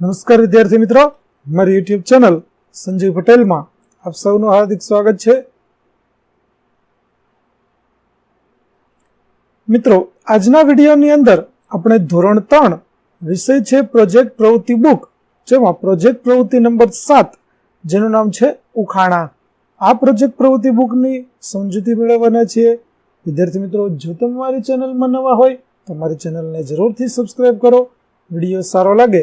નમસ્કાર વિદ્યાર્થી મિત્રો. મારી યુટ્યુબ ચેનલ સંજીવ પટેલમાં આપ સૌનું હાર્દિક સ્વાગત છે. મિત્રો, આજના વિડીયોની અંદર આપણે ધોરણ ત્રણ વિષય છે પ્રોજેક્ટ પ્રવૃત્તિ બુક જેમાં પ્રોજેક્ટ પ્રવૃત્તિ નંબર સાત, જેનું નામ છે ઉખાણા. આ પ્રોજેક્ટ પ્રવૃત્તિ બુકની સમજૂતી મેળવવાના છીએ. વિદ્યાર્થી મિત્રો, જો તમે મારી ચેનલમાં નવા હોય, તો મારી ચેનલને જરૂરથી સબસ્ક્રાઈબ કરો. વીડિયો સારો લાગે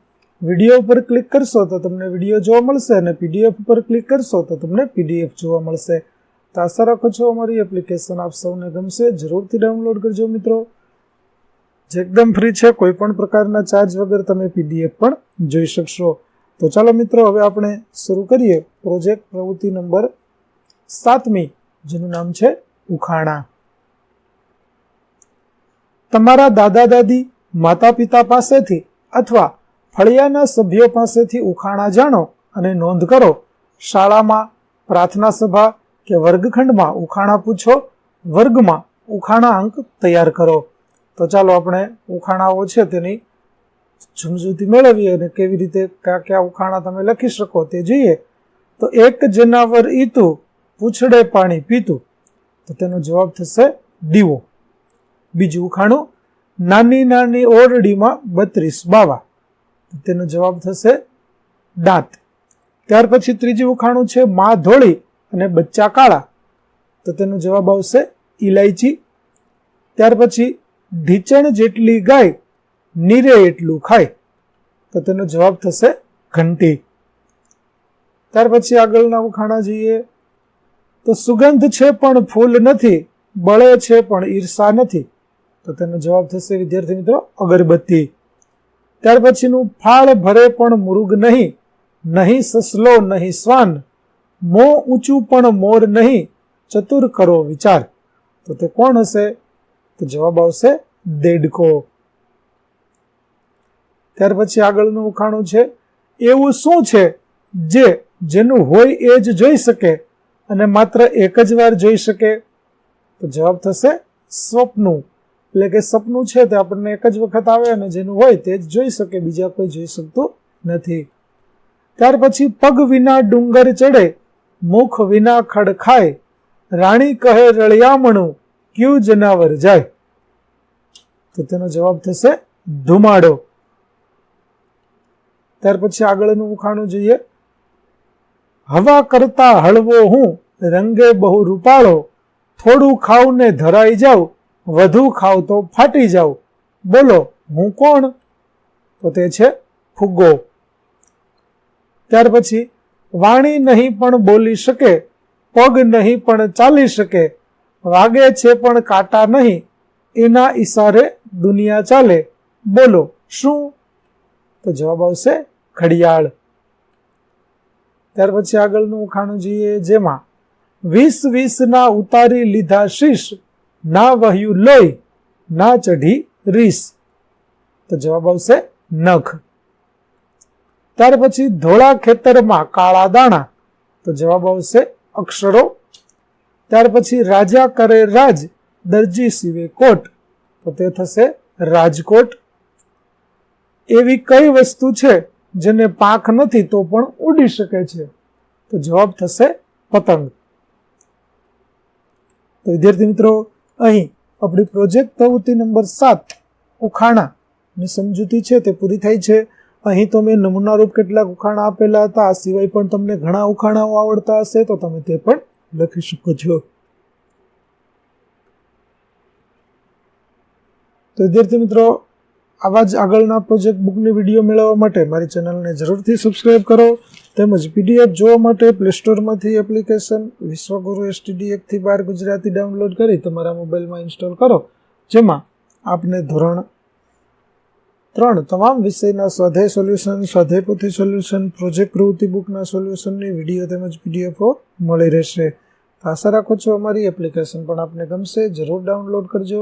વીડિયો ઉપર ક્લિક કરશો તો તમને વીડિયો જોવા મળશે અને પીડીએફ ઉપર ક્લિક કરશો તો તમને પીડીએફ જોવા મળશે. તો આશા રાખો છો અમારી એપ્લિકેશન આપ સૌને ગમશે. જરૂરથી ડાઉનલોડ કરજો મિત્રો. જે એકદમ ફ્રી છે, કોઈ પણ પ્રકારના ચાર્જ વગર તમે પીડીએફ પણ જોઈ શકશો. તો ચાલો મિત્રો, હવે આપણે શરૂ કરીએ. પ્રોજેક્ટ પ્રવૃત્તિ નંબર સાતમી, જેનું નામ છે ઉખાણા. તમારા દાદા દાદી માતા પિતા પાસેથી અથવા ફળિયાના સભ્યો પાસેથી ઉખાણા જાણો અને નોંધ કરો, શાળામાં, પ્રાર્થના સભા કે વર્ગખંડમાં ઉખાણા પૂછો, વર્ગમાં ઉખાણા અંક તૈયાર કરો. તો ચાલો આપણે ઉખાણાઓ છે તેની સમજૂતી મેળવીએ અને કેવી રીતે કયા કયા ઉખાણા તમે લખી શકો તે જોઈએ. તો એક જનાવર ઈતું, પૂછડે પાણી પીતું. તો તેનો જવાબ થશે દીવો. બીજું ઉખાણું, નાની નાની ઓરડીમાં બત્રીસ બાવા. તેનો જવાબ થશે દાંત. ત્યાર પછી ત્રીજું ઉખાણું છે મા ધોળી અને બચ્ચા કાળા. તો તેનો જવાબ આવશે ઇલાયચી ત્યાર પછી ઢીચણ જેટલી ગાય, નીરે એટલું ખાય. તો તેનો જવાબ થશે ઘંટી. ત્યાર પછી આગળના ઉખાણા જઈએ. તો સુગંધ છે પણ ફૂલ નથી, બળે છે પણ ઈર્ષા નથી. તો તેનો જવાબ થશે વિદ્યાર્થી મિત્રો અગરબત્તી. ત્યાર પછીનું ફાળ ભરે પણ મૃગ નહીં નહીં સસલો, નહીં શ્વાન, મો ઊંચું પણ મોર નહીં, ચતુર કરો વિચાર. તો તે કોણ હશે? તો જવાબ આવશે દેડકો. ત્યાર પછી આગળનું ઉખાણું છે, એવું શું છે જે જેનું હોય એ જ જોઈ શકે અને માત્ર એક જ વાર જોઈ શકે? તો જવાબ થશે સ્વપ્નું. એટલે કે સપનું છે તે આપણને એક જ વખત આવે અને જેનું હોય તે જ જોઈ શકે, બીજા કોઈ જોઈ શકતું નથી. ત્યાર પછી પગ વિના ડુંગર ચડે, મુખ વિના ખડ ખાય, રાણી કહે રળિયામણું, ક્યુ જનાવર જાય? તો તેનો જવાબ થશે, ધુમાડો. ત્યાર પછી આગળનું ઉખાણું જોઈએ. હવા કરતા હળવો હું, રંગે બહુ રૂપાળો, થોડું ખાવ ને ધરાઈ જાવ વધુ ખાવ તો ફાટી જાઉં બોલો, હું કોણ? તો તે છે ફુગ્ગો. ત્યાર પછી, વાણી નહીં પણ બોલી શકે, પગ નહીં પણ ચાલી શકે, વાગે છે પણ કાંટા નહીં, એના ઈશારે દુનિયા ચાલે. બોલો, શું? તો જવાબ આવશે ઘડિયાળ. ત્યાર પછી આગળનું ઉખાણું જોઈએ જેમાં, વીસ વીસના ઉતારી લીધા શીશ ના વહ્યું લોહી, ના ચઢી રીસ. તો જવાબ આવશે નખ. ત્યાર પછી ધોળા ખેતરમાં કાળા દાણા. તો જવાબ આવશે અક્ષરો. ત્યાર પછી રાજા કરે રાજ, દરજી સીવે કોટ. તો તે થશે રાજકોટ. એવી કઈ વસ્તુ છે જેને પાંખ નથી તો પણ ઉડી શકે છે? તો જવાબ થશે પતંગ. તો વિદ્યાર્થી મિત્રો અહીં આપણી પ્રોજેક્ટ પ્રવૃત્તિ નંબર સાત ઉખાણાની સમજૂતી છે તે પૂરી થાય છે. અહીં તો મેં નમૂનારૂપ કેટલાક ઉખાણા આપેલા હતા, આ સિવાય પણ તમને ઘણા ઉખાણાઓ આવડતા હશે તો તમે તે પણ લખી શકો છો. તો વિદ્યાર્થી મિત્રો આવા જ આગળના પ્રોજેક્ટ બુકની વીડિયો મેળવવા માટે મારી ચેનલને જરૂરથી સબસ્ક્રાઇબ કરો. તેમજ પીડીએફ જોવા માટે પ્લે સ્ટોરમાંથી એપ્લિકેશન વિશ્વગુરુ એસટીડી એકથી બાર ગુજરાતી ડાઉનલોડ કરી તમારા મોબાઈલમાં ઇન્સ્ટોલ કરો. જેમાં આપને ધોરણ ત્રણ તમામ વિષયના સ્વાધ્યાય સોલ્યુશન સ્વાધ્યાય પોથી સોલ્યુશન પ્રોજેક્ટ પ્રવૃત્તિ બુકના સોલ્યુશનની વીડિયો તેમજ પીડીએફઓ મળી રહેશે. આશા રાખું છું અમારી એપ્લિકેશન પણ આપને ગમશે. જરૂર ડાઉનલોડ કરજો.